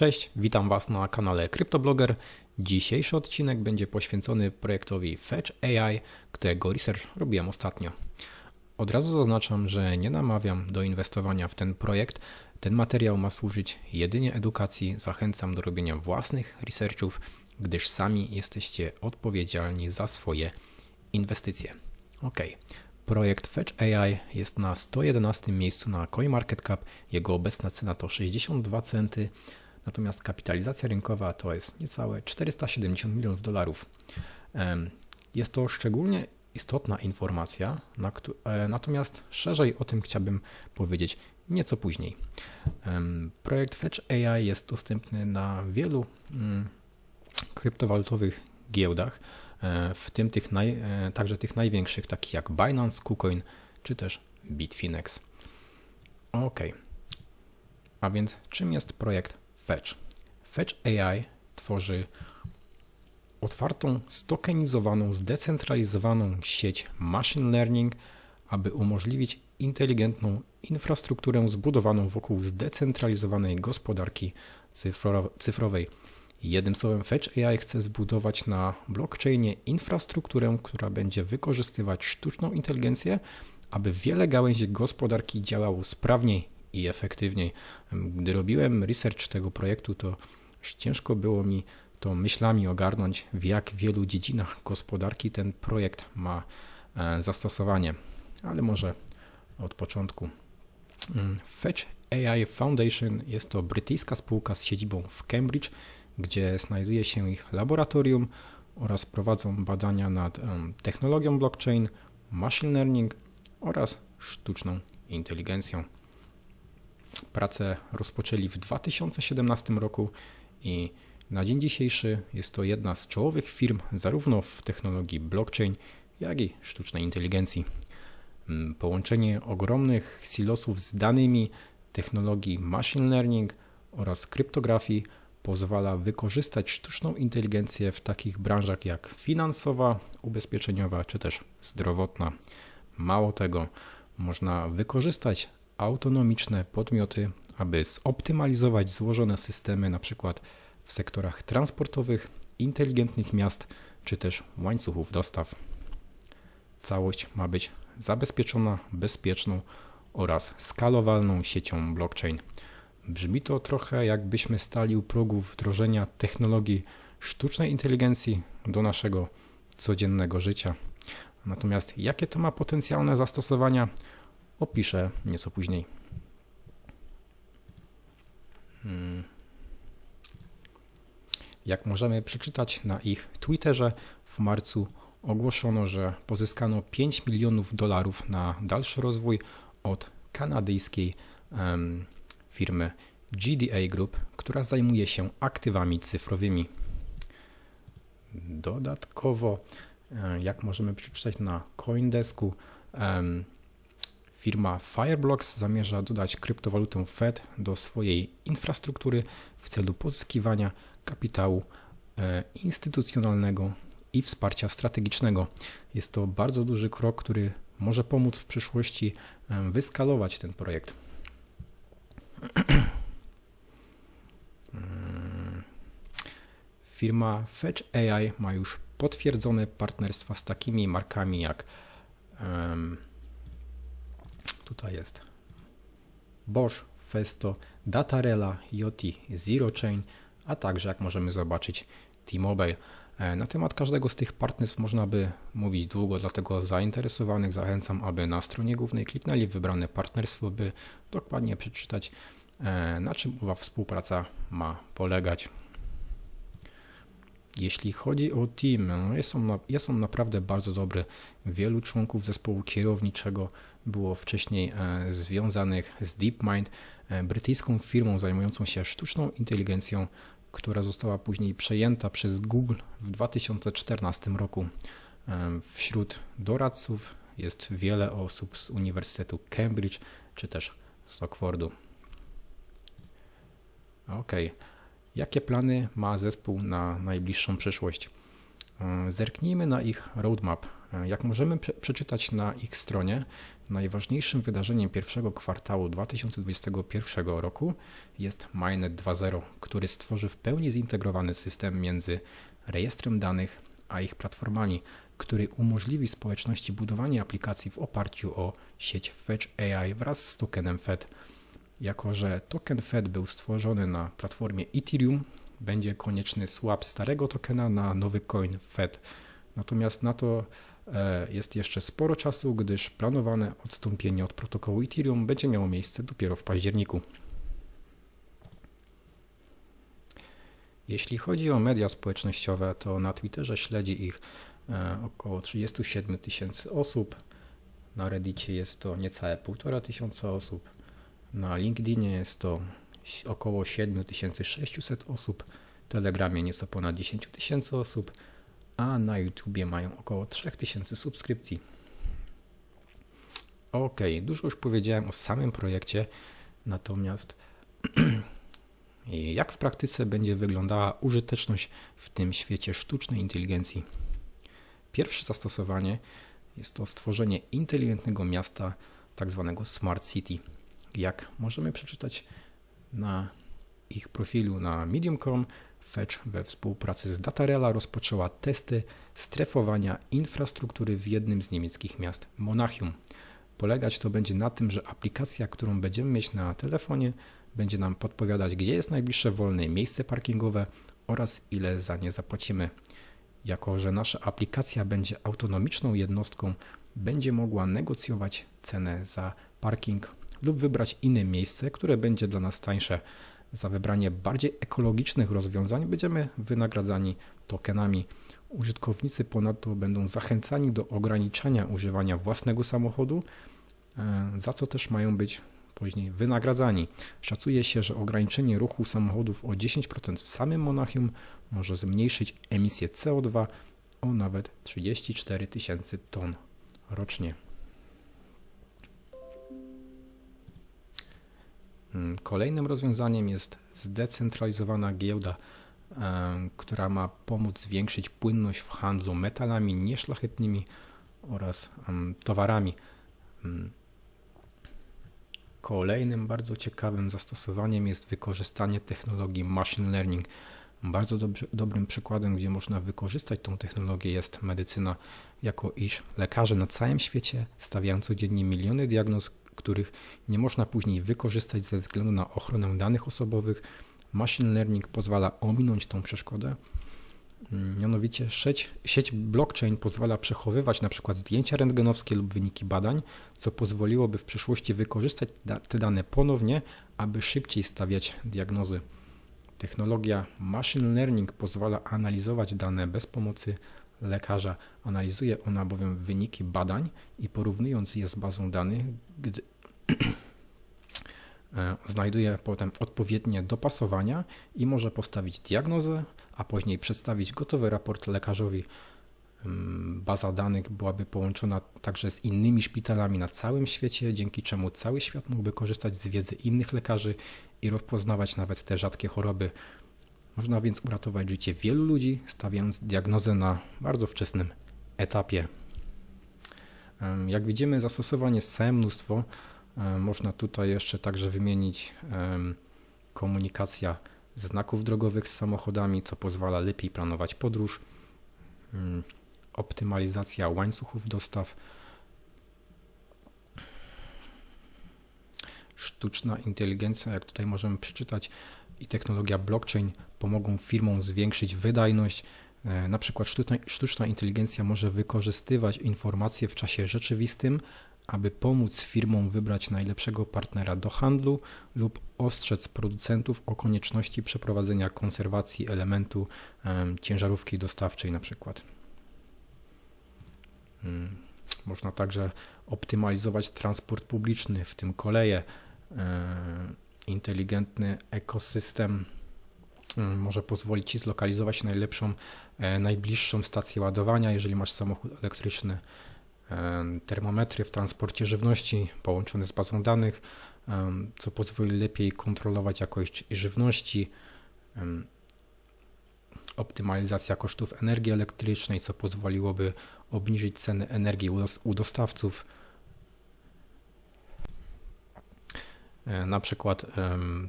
Cześć, witam Was na kanale CryptoBlogger. Dzisiejszy odcinek będzie poświęcony projektowi Fetch AI, którego research robiłem ostatnio. Od razu zaznaczam, że nie namawiam do inwestowania w ten projekt. Ten materiał ma służyć jedynie edukacji. Zachęcam do robienia własnych researchów, gdyż sami jesteście odpowiedzialni za swoje inwestycje. Ok. Projekt Fetch AI jest na 111 miejscu na CoinMarketCap. Jego obecna cena to 62 centy, natomiast kapitalizacja rynkowa to jest niecałe 470 milionów dolarów. Jest to szczególnie istotna informacja, e, natomiast szerzej o tym chciałbym powiedzieć nieco później. Projekt Fetch AI jest dostępny na wielu mm, kryptowalutowych giełdach, e, w tym tych naj, e, także tych największych, takich jak Binance, KuCoin czy też Bitfinex. Ok. A więc czym jest projekt Fetch? Fetch AI tworzy otwartą, stokenizowaną, zdecentralizowaną sieć machine learning, aby umożliwić inteligentną infrastrukturę zbudowaną wokół zdecentralizowanej gospodarki cyfro- cyfrowej. Jednym słowem, Fetch AI chce zbudować na blockchainie infrastrukturę, która będzie wykorzystywać sztuczną inteligencję, aby wiele gałęzi gospodarki działało sprawniej i efektywniej. Gdy robiłem research tego projektu, to ciężko było mi to myślami ogarnąć, w jak wielu dziedzinach gospodarki ten projekt ma e, zastosowanie. Ale może od początku. Mm, Fetch AI Foundation jest to brytyjska spółka z siedzibą w Cambridge, gdzie znajduje się ich laboratorium oraz prowadzą badania nad technologią blockchain, machine learning oraz sztuczną inteligencją. Pracę rozpoczęli w 2017 roku i na dzień dzisiejszy jest to jedna z czołowych firm zarówno w technologii blockchain, jak i sztucznej inteligencji. Mm, Połączenie ogromnych silosów z danymi, technologii machine learning oraz kryptografii pozwala wykorzystać sztuczną inteligencję w takich branżach jak finansowa, ubezpieczeniowa czy też zdrowotna. Mało tego, można wykorzystać autonomiczne podmioty, aby zoptymalizować złożone systemy, np. w sektorach transportowych, inteligentnych miast czy też łańcuchów dostaw. Całość ma być zabezpieczona bezpieczną oraz skalowalną siecią blockchain. Brzmi to trochę jakbyśmy stali u progu wdrożenia technologii sztucznej inteligencji do naszego codziennego życia. Natomiast jakie to ma potencjalne zastosowania, opiszę nieco później. Hmm. Jak możemy przeczytać na ich Twitterze, w marcu ogłoszono, że pozyskano 5 milionów dolarów na dalszy rozwój od kanadyjskiej em, firmy GDA Group, która zajmuje się aktywami cyfrowymi. Dodatkowo, e, jak możemy przeczytać na Coindesku, em, firma Fireblocks zamierza dodać kryptowalutę FED do swojej infrastruktury w celu pozyskiwania kapitału e, instytucjonalnego i wsparcia strategicznego. Jest to bardzo duży krok, który może pomóc w przyszłości em, wyskalować ten projekt. Mm. Firma Fetch AI ma już potwierdzone partnerstwa z takimi markami jak em, tutaj jest Bosch, Festo, Datarella, Yoti, ZeroChain, a także jak możemy zobaczyć T-Mobile. E, Na temat każdego z tych partnerstw można by mówić długo, dlatego zainteresowanych zachęcam, aby na stronie głównej kliknęli wybrane partnerstwo, by dokładnie przeczytać, e, na czym owa współpraca ma polegać. Jeśli chodzi o team, no jest, on jest on naprawdę bardzo dobry. Wielu członków zespołu kierowniczego było wcześniej e, związanych z DeepMind, e, brytyjską firmą zajmującą się sztuczną inteligencją, która została później przejęta przez Google w 2014 roku. E, Wśród doradców jest wiele osób z Uniwersytetu Cambridge czy też z Oxfordu. Ok. Jakie plany ma zespół na najbliższą przyszłość? E, Zerknijmy na ich roadmap. E, Jak możemy prze- przeczytać na ich stronie, najważniejszym wydarzeniem pierwszego kwartału 2021 roku jest Mainnet 2.0, który stworzy w pełni zintegrowany system między rejestrem danych a ich platformami, który umożliwi społeczności budowanie aplikacji w oparciu o sieć Fetch AI wraz z tokenem FED. Jako, że token FED był stworzony na platformie Ethereum, będzie konieczny swap starego tokena na nowy coin FED. Natomiast na to e, jest jeszcze sporo czasu, gdyż planowane odstąpienie od protokołu Ethereum będzie miało miejsce dopiero w październiku. Jeśli chodzi o media społecznościowe, to na Twitterze śledzi ich e, około 37 tysięcy osób. Na Reddicie jest to niecałe 1,5 tysiąca osób. Na LinkedInie jest to około 7600 osób. Telegramie nieco ponad 10 tysięcy osób, a na YouTubie mają około 3000 subskrypcji. Ok, dużo już powiedziałem o samym projekcie, natomiast jak w praktyce będzie wyglądała użyteczność w tym świecie sztucznej inteligencji? Pierwsze zastosowanie jest to stworzenie inteligentnego miasta, tak zwanego Smart City. Jak możemy przeczytać na ich profilu na Medium.com, Fetch we współpracy z Datarella rozpoczęła testy strefowania infrastruktury w jednym z niemieckich miast, Monachium. Polegać to będzie na tym, że aplikacja, którą będziemy mieć na telefonie, będzie nam podpowiadać, gdzie jest najbliższe wolne miejsce parkingowe oraz ile za nie zapłacimy. Jako, że nasza aplikacja będzie autonomiczną jednostką, będzie mogła negocjować cenę za parking lub wybrać inne miejsce, które będzie dla nas tańsze. Za wybranie bardziej ekologicznych rozwiązań będziemy wynagradzani tokenami. Użytkownicy ponadto będą zachęcani do ograniczania używania własnego samochodu, e, za co też mają być później wynagradzani. Szacuje się, że ograniczenie ruchu samochodów o 10% w samym Monachium może zmniejszyć emisję CO2 o nawet 34 tysięcy ton rocznie. Kolejnym rozwiązaniem jest zdecentralizowana giełda, em, która ma pomóc zwiększyć płynność w handlu metalami nieszlachetnymi oraz towarami. Mm. Kolejnym bardzo ciekawym zastosowaniem jest wykorzystanie technologii machine learning. Bardzo dobrze, dobrym przykładem, gdzie można wykorzystać tą technologię jest medycyna, jako iż lekarze na całym świecie stawiają codziennie miliony diagnoz, których nie można później wykorzystać ze względu na ochronę danych osobowych. Machine learning pozwala ominąć tą przeszkodę. Mm, Mianowicie sieć, sieć blockchain pozwala przechowywać przykład zdjęcia rentgenowskie lub wyniki badań, co pozwoliłoby w przyszłości wykorzystać te dane ponownie, aby szybciej stawiać diagnozy. Technologia machine learning pozwala analizować dane bez pomocy lekarza. Analizuje ona bowiem wyniki badań i porównując je z bazą danych, gdy znajduje potem odpowiednie dopasowania i może postawić diagnozę, a później przedstawić gotowy raport lekarzowi. Ym, Baza danych byłaby połączona także z innymi szpitalami na całym świecie, dzięki czemu cały świat mógłby korzystać z wiedzy innych lekarzy i rozpoznawać nawet te rzadkie choroby. Można więc uratować życie wielu ludzi, stawiając diagnozę na bardzo wczesnym etapie. Jak widzimy, zastosowań jest całe mnóstwo. Ym, Można tutaj jeszcze także wymienić ym, komunikacja znaków drogowych z samochodami, co pozwala lepiej planować podróż, ym, optymalizacja łańcuchów dostaw, sztuczna inteligencja, jak tutaj możemy przeczytać, i technologia blockchain pomogą firmom zwiększyć wydajność. E, Na przykład sztuczna, sztuczna inteligencja może wykorzystywać informacje w czasie rzeczywistym, aby pomóc firmom wybrać najlepszego partnera do handlu lub ostrzec producentów o konieczności przeprowadzenia konserwacji elementu em, ciężarówki dostawczej na przykład. Mm, Można także optymalizować transport publiczny, w tym koleje. E, Inteligentny ekosystem mm, może pozwolić Ci zlokalizować najlepszą, e, najbliższą stację ładowania, jeżeli masz samochód elektryczny. Termometry w transporcie żywności połączone z bazą danych, co pozwoli lepiej kontrolować jakość żywności. Optymalizacja kosztów energii elektrycznej, co pozwoliłoby obniżyć ceny energii u dostawców. E, na przykład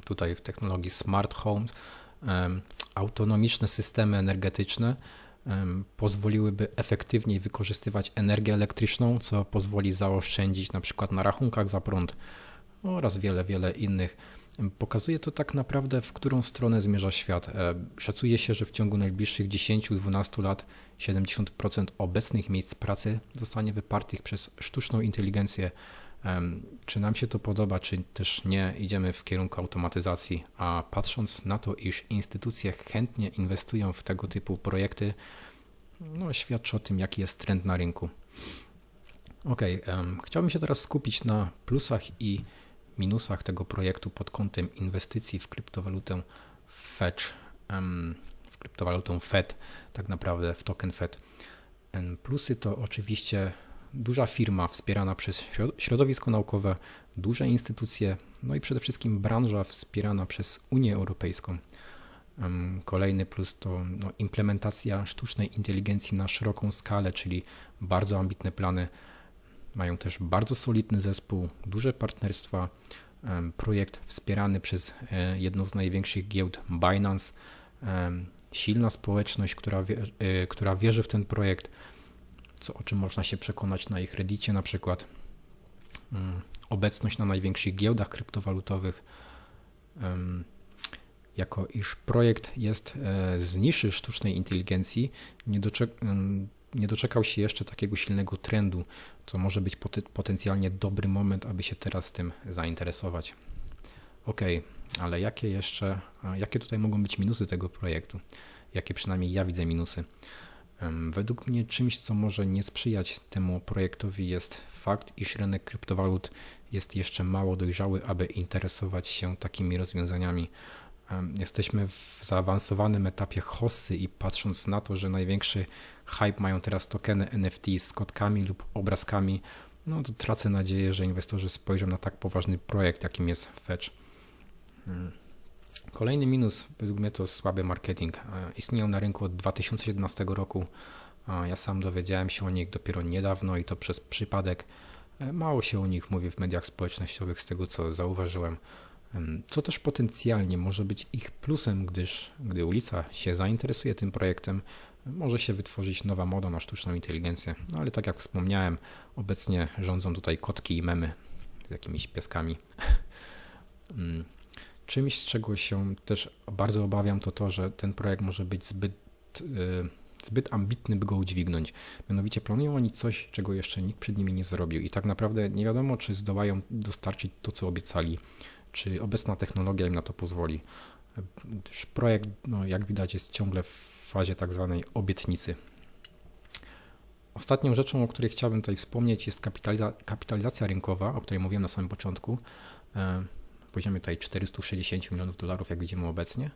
tutaj w technologii smart home autonomiczne systemy energetyczne pozwoliłyby efektywniej wykorzystywać energię elektryczną, co pozwoli zaoszczędzić na przykład na rachunkach za prąd oraz wiele, wiele innych. Pokazuje to tak naprawdę, w którą stronę zmierza świat. E, szacuje się, że w ciągu najbliższych 10-12 lat 70% obecnych miejsc pracy zostanie wypartych przez sztuczną inteligencję. Czy nam się to podoba, czy też nie, idziemy w kierunku automatyzacji, a patrząc na to, iż instytucje chętnie inwestują w tego typu projekty, no, świadczy o tym, jaki jest trend na rynku. Ok, chciałbym się teraz skupić na plusach i minusach tego projektu pod kątem inwestycji w kryptowalutę Fetch, w kryptowalutę FED, tak naprawdę w token FED. Plusy to oczywiście duża firma wspierana przez środowisko naukowe, duże instytucje, no i przede wszystkim branża wspierana przez Unię Europejską. Kolejny plus to no, implementacja sztucznej inteligencji na szeroką skalę, czyli bardzo ambitne plany. Mają też bardzo solidny zespół, duże partnerstwa. Projekt wspierany przez e, jedną z największych giełd Binance. Silna społeczność, która, e, która wierzy w ten projekt, co, o czym można się przekonać na ich reddicie na przykład. Obecność na największych giełdach kryptowalutowych jako iż projekt jest e, z niszy sztucznej inteligencji, nie, doczek nie doczekał się jeszcze takiego silnego trendu, to może być potencjalnie dobry moment, aby się teraz tym zainteresować. Ok, ale jakie jeszcze, jakie tutaj mogą być minusy tego projektu? Jakie przynajmniej ja widzę minusy? Według mnie czymś, co może nie sprzyjać temu projektowi jest fakt, iż rynek kryptowalut jest jeszcze mało dojrzały, aby interesować się takimi rozwiązaniami. Jesteśmy w zaawansowanym etapie hossy i patrząc na to, że największy hype mają teraz tokeny NFT z kotkami lub obrazkami, no to tracę nadzieję, że inwestorzy spojrzą na tak poważny projekt, jakim jest Fetch. Hmm. Kolejny minus według mnie to słaby marketing. E, istnieją na rynku od 2017 roku. Ja sam dowiedziałem się o nich dopiero niedawno i to przez przypadek. E, mało się o nich mówi w mediach społecznościowych, z tego co zauważyłem co też potencjalnie może być ich plusem, gdyż gdy ulica się zainteresuje tym projektem, może się wytworzyć nowa moda na sztuczną inteligencję. No ale tak jak wspomniałem, obecnie rządzą tutaj kotki i memy z jakimiś pieskami. Czymś, z czego się też bardzo obawiam, to to, że ten projekt może być zbyt, e, zbyt ambitny, by go udźwignąć. Mianowicie planują oni coś, czego jeszcze nikt przed nimi nie zrobił i tak naprawdę nie wiadomo, czy zdołają dostarczyć to, co obiecali czy obecna technologia im na to pozwoli. Projekt, no, jak widać, jest ciągle w fazie tak zwanej obietnicy. Ostatnią rzeczą, o której chciałbym tutaj wspomnieć, jest kapitaliza kapitalizacja rynkowa, o której mówiłem na samym początku. E, poziomie tutaj 460 milionów dolarów, jak widzimy obecnie.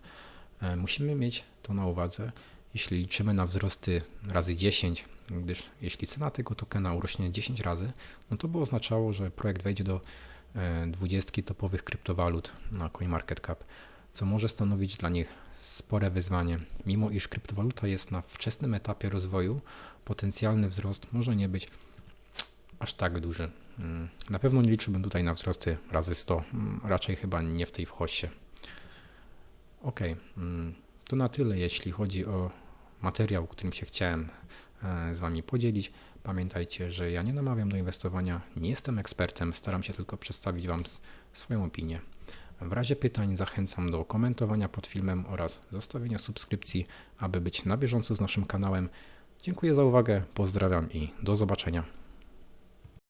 E, musimy mieć to na uwadze, jeśli liczymy na wzrosty razy 10, gdyż jeśli cena tego tokena urośnie 10 razy, no to by oznaczało, że projekt wejdzie do 20 topowych kryptowalut na CoinMarketCap, co może stanowić dla nich spore wyzwanie. Mimo iż kryptowaluta jest na wczesnym etapie rozwoju, potencjalny wzrost może nie być aż tak duży. Mm, na pewno nie liczyłbym tutaj na wzrosty razy 100, mm, raczej chyba nie w tej wchoście. Ok, mm, to na tyle, jeśli chodzi o materiał, którym się chciałem e, z Wami podzielić. Pamiętajcie, że ja nie namawiam do inwestowania, nie jestem ekspertem, staram się tylko przedstawić Wam swoją opinię. W razie pytań zachęcam do komentowania pod filmem oraz zostawienia subskrypcji, aby być na bieżąco z naszym kanałem. Dziękuję za uwagę, pozdrawiam i do zobaczenia.